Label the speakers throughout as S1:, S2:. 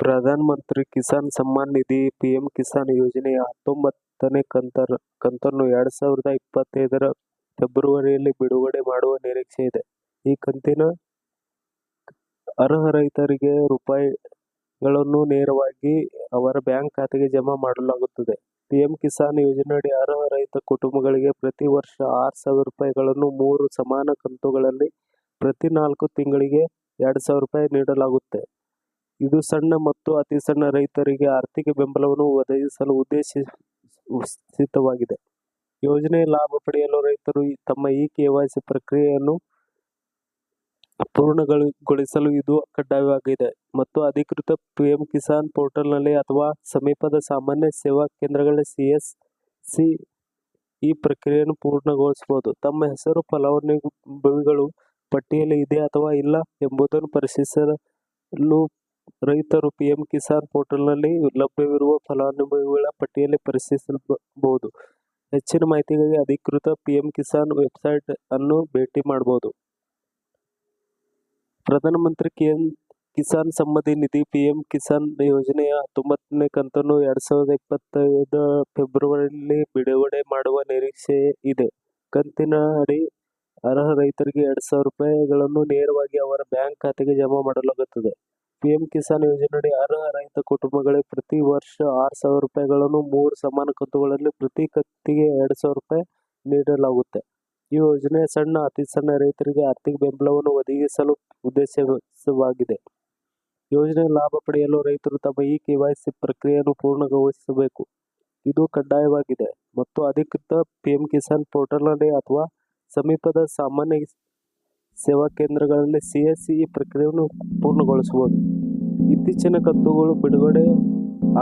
S1: Pradhan Mantri Kisan Samman Nidhi, PM Kisan ಯೋಜನೆಯ ಹತ್ತೊಂಬತ್ತನೇ ಕಂತನ್ನು ಎರಡ್ ಸಾವಿರದ ಇಪ್ಪತ್ತೈದರ ಫೆಬ್ರವರಿಯಲ್ಲಿ ಬಿಡುಗಡೆ ಮಾಡುವ ನಿರೀಕ್ಷೆ ಇದೆ. ಈ ಕಂತಿನ ಅರ್ಹ ರೈತರಿಗೆ ರೂಪಾಯಿಗಳನ್ನು ನೇರವಾಗಿ ಅವರ ಬ್ಯಾಂಕ್ ಖಾತೆಗೆ ಜಮಾ ಮಾಡಲಾಗುತ್ತದೆ. ಪಿಎಂ ಕಿಸಾನ್ ಯೋಜನೆಯಡಿ ಅರ್ಹ ರೈತ ಕುಟುಂಬಗಳಿಗೆ ಪ್ರತಿ ವರ್ಷ ಆರು ಸಾವಿರ ರೂಪಾಯಿಗಳನ್ನು ಮೂರು ಸಮಾನ ಕಂತುಗಳಲ್ಲಿ ಪ್ರತಿ ನಾಲ್ಕು ತಿಂಗಳಿಗೆ ಎರಡು ಸಾವಿರ ರೂಪಾಯಿ ನೀಡಲಾಗುತ್ತೆ. ಇದು ಸಣ್ಣ ಮತ್ತು ಅತಿ ಸಣ್ಣ ರೈತರಿಗೆ ಆರ್ಥಿಕ ಬೆಂಬಲವನ್ನು ಒದಗಿಸಲು ಉದ್ದೇಶಿತವಾಗಿದೆ. ಯೋಜನೆಯ ಲಾಭ ಪಡೆಯಲು ರೈತರು ತಮ್ಮ ಇ-ಕೆವೈಸಿ ಪ್ರಕ್ರಿಯೆಯನ್ನು ಪೂರ್ಣಗೊಳಿಸಲು ಇದು ಕಡ್ಡಾಯವಾಗಿದೆ ಮತ್ತು ಅಧಿಕೃತ ಪಿಎಂ ಕಿಸಾನ್ ಪೋರ್ಟಲ್ನಲ್ಲಿ ಅಥವಾ ಸಮೀಪದ ಸಾಮಾನ್ಯ ಸೇವಾ ಕೇಂದ್ರಗಳ ಸಿಎಸ್ ಸಿ.ಎಸ್.ಸಿ ಈ ಪ್ರಕ್ರಿಯೆಯನ್ನು ಪೂರ್ಣಗೊಳಿಸಬಹುದು. ತಮ್ಮ ಹೆಸರು, ಫಲಾನುಭವಿಗಳು ಪಟ್ಟಿಯಲ್ಲಿ ಇದೆ ಅಥವಾ ಇಲ್ಲ ಎಂಬುದನ್ನು ಪರಿಶೀಲಿಸಲು ರೈತರು ಪಿಎಂ ಕಿಸಾನ್ ಪೋರ್ಟಲ್ನಲ್ಲಿ ಲಭ್ಯವಿರುವ ಫಲಾನುಭವಿಗಳ ಪಟ್ಟಿಯಲ್ಲಿ ಪರಿಶೀಲಿಸಬಹುದು. ಹೆಚ್ಚಿನ ಮಾಹಿತಿಗಾಗಿ ಅಧಿಕೃತ ಪಿಎಂ ಕಿಸಾನ್ ವೆಬ್ಸೈಟ್ ಅನ್ನು ಭೇಟಿ ಮಾಡಬಹುದು. ಪ್ರಧಾನಮಂತ್ರಿ ಕಿಎಂ ಕಿಸಾನ್ ಸಂಬಂಧಿ ನಿಧಿ ಪಿಎಂ ಕಿಸಾನ್ ಯೋಜನೆಯ ಹತ್ತೊಂಬತ್ತನೇ ಕಂತನ್ನು ಎರಡ್ ಸಾವಿರದ ಇಪ್ಪತ್ತೈದು ಫೆಬ್ರವರಿಯಲ್ಲಿ ಬಿಡುಗಡೆ ಮಾಡುವ ನಿರೀಕ್ಷೆ ಇದೆ. ಕಂತಿನ ಅಡಿ ಅರ್ಹ ರೈತರಿಗೆ ಎರಡ್ ಸಾವಿರ ರೂಪಾಯಿಗಳನ್ನು ನೇರವಾಗಿ ಅವರ ಬ್ಯಾಂಕ್ ಖಾತೆಗೆ ಜಮಾ ಮಾಡಲಾಗುತ್ತದೆ. ಪಿಎಂ ಕಿಸಾನ್ ಯೋಜನೆಯಡಿ ಅರ್ಹ ರೈತ ಕುಟುಂಬಗಳಿಗೆ ಪ್ರತಿ ವರ್ಷ ಆರು ಸಾವಿರ ರೂಪಾಯಿಗಳನ್ನು ಮೂರು ಸಮಾನ ಕಂತುಗಳಲ್ಲಿ ಪ್ರತಿ ಕಂತಿಗೆ ಎರಡು ಸಾವಿರ ರೂಪಾಯಿ ನೀಡಲಾಗುತ್ತೆ. ಈ ಯೋಜನೆ ಸಣ್ಣ, ಅತಿ ಸಣ್ಣ ರೈತರಿಗೆ ಆರ್ಥಿಕ ಬೆಂಬಲವನ್ನು ಒದಗಿಸಲು ಉದ್ದೇಶವಾಗಿದೆ ಯೋಜನೆಯ ಲಾಭ ಪಡೆಯಲು ರೈತರು ತಮ್ಮ ಇ-ಕೆವೈಸಿ ಪ್ರಕ್ರಿಯೆಯನ್ನು ಪೂರ್ಣಗೊಳಿಸಬೇಕು. ಇದು ಕಡ್ಡಾಯವಾಗಿದೆ ಮತ್ತು ಅಧಿಕೃತ ಪಿಎಂ ಕಿಸಾನ್ ಪೋರ್ಟಲ್ನಲ್ಲಿ ಅಥವಾ ಸಮೀಪದ ಸಾಮಾನ್ಯ ಸೇವಾ ಕೇಂದ್ರಗಳಲ್ಲಿ ಸಿ.ಎಸ್.ಸಿ ಈ ಪ್ರಕ್ರಿಯೆಯನ್ನು ಪೂರ್ಣಗೊಳಿಸಬಹುದು. ಇತ್ತೀಚಿನ ಕಂತುಗಳು ಬಿಡುಗಡೆ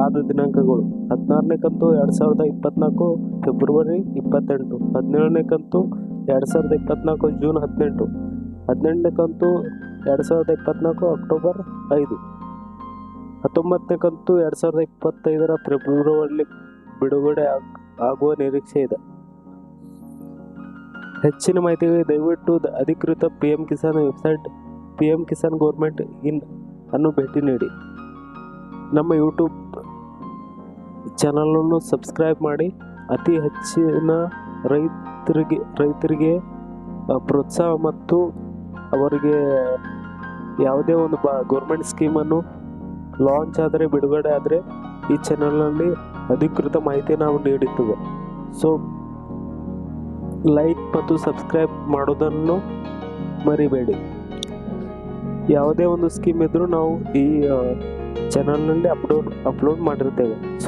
S1: ಆದ ದಿನಾಂಕಗಳು. ಹದಿನಾರನೇ ಕಂತು ಎರಡ್ ಸಾವಿರದ ಇಪ್ಪತ್ನಾಲ್ಕು ಫೆಬ್ರವರಿ ಇಪ್ಪತ್ತೆಂಟು. ಹದಿನೇಳನೇ ಕಂತು ಎರಡ್ ಸಾವಿರದ ಇಪ್ಪತ್ನಾಲ್ಕು ಜೂನ್ ಹದಿನೆಂಟು. ಹದಿನೆಂಟನೇ ಕಂತು ಎರಡ್ ಸಾವಿರದ ಇಪ್ಪತ್ನಾಲ್ಕು ಅಕ್ಟೋಬರ್ ಐದು. ಹತ್ತೊಂಬತ್ತನೇ ಕಂತು ಎರಡ್ ಸಾವಿರದ ಇಪ್ಪತ್ತೈದರ ಫೆಬ್ರವರಿಯಲ್ಲಿ ಬಿಡುಗಡೆ ಆಗುವ ನಿರೀಕ್ಷೆ ಇದೆ. ಹೆಚ್ಚಿನ ಮಾಹಿತಿಗೆ ದಯವಿಟ್ಟು ಅಧಿಕೃತ P M Kisan website P M Kisan government in ಅನ್ನು ಭೇಟಿ ನೀಡಿ. ನಮ್ಮ ಯೂಟ್ಯೂಬ್ ಚಾನಲನ್ನು ಸಬ್ಸ್ಕ್ರೈಬ್ ಮಾಡಿ. ಅತಿ ಹೆಚ್ಚಿನ ರೈತರಿಗೆ ರೈತರಿಗೆ ಪ್ರೋತ್ಸಾಹ ಮತ್ತು ಅವರಿಗೆ ಯಾವುದೇ ಒಂದು ಗೌರ್ಮೆಂಟ್ ಸ್ಕೀಮನ್ನು ಲಾಂಚ್ ಆದರೆ, ಬಿಡುಗಡೆ ಆದರೆ ಈ ಚಾನಲ್ನಲ್ಲಿ ಅಧಿಕೃತ ಮಾಹಿತಿ ನಾವು ನೀಡುತ್ತೇವೆ. ಸೊ ಲೈಕ್ ಮತ್ತು ಸಬ್ಸ್ಕ್ರೈಬ್ ಮಾಡೋದನ್ನು ಮರಿಬೇಡಿ. ಯಾವುದೇ ಒಂದು ಸ್ಕೀಮ್ ಇದ್ದರೂ ನಾವು ಈ ಚಾನಲ್ನಲ್ಲಿ ಅಪ್ಲೋಡ್ ಮಾಡಿರ್ತೇವೆ.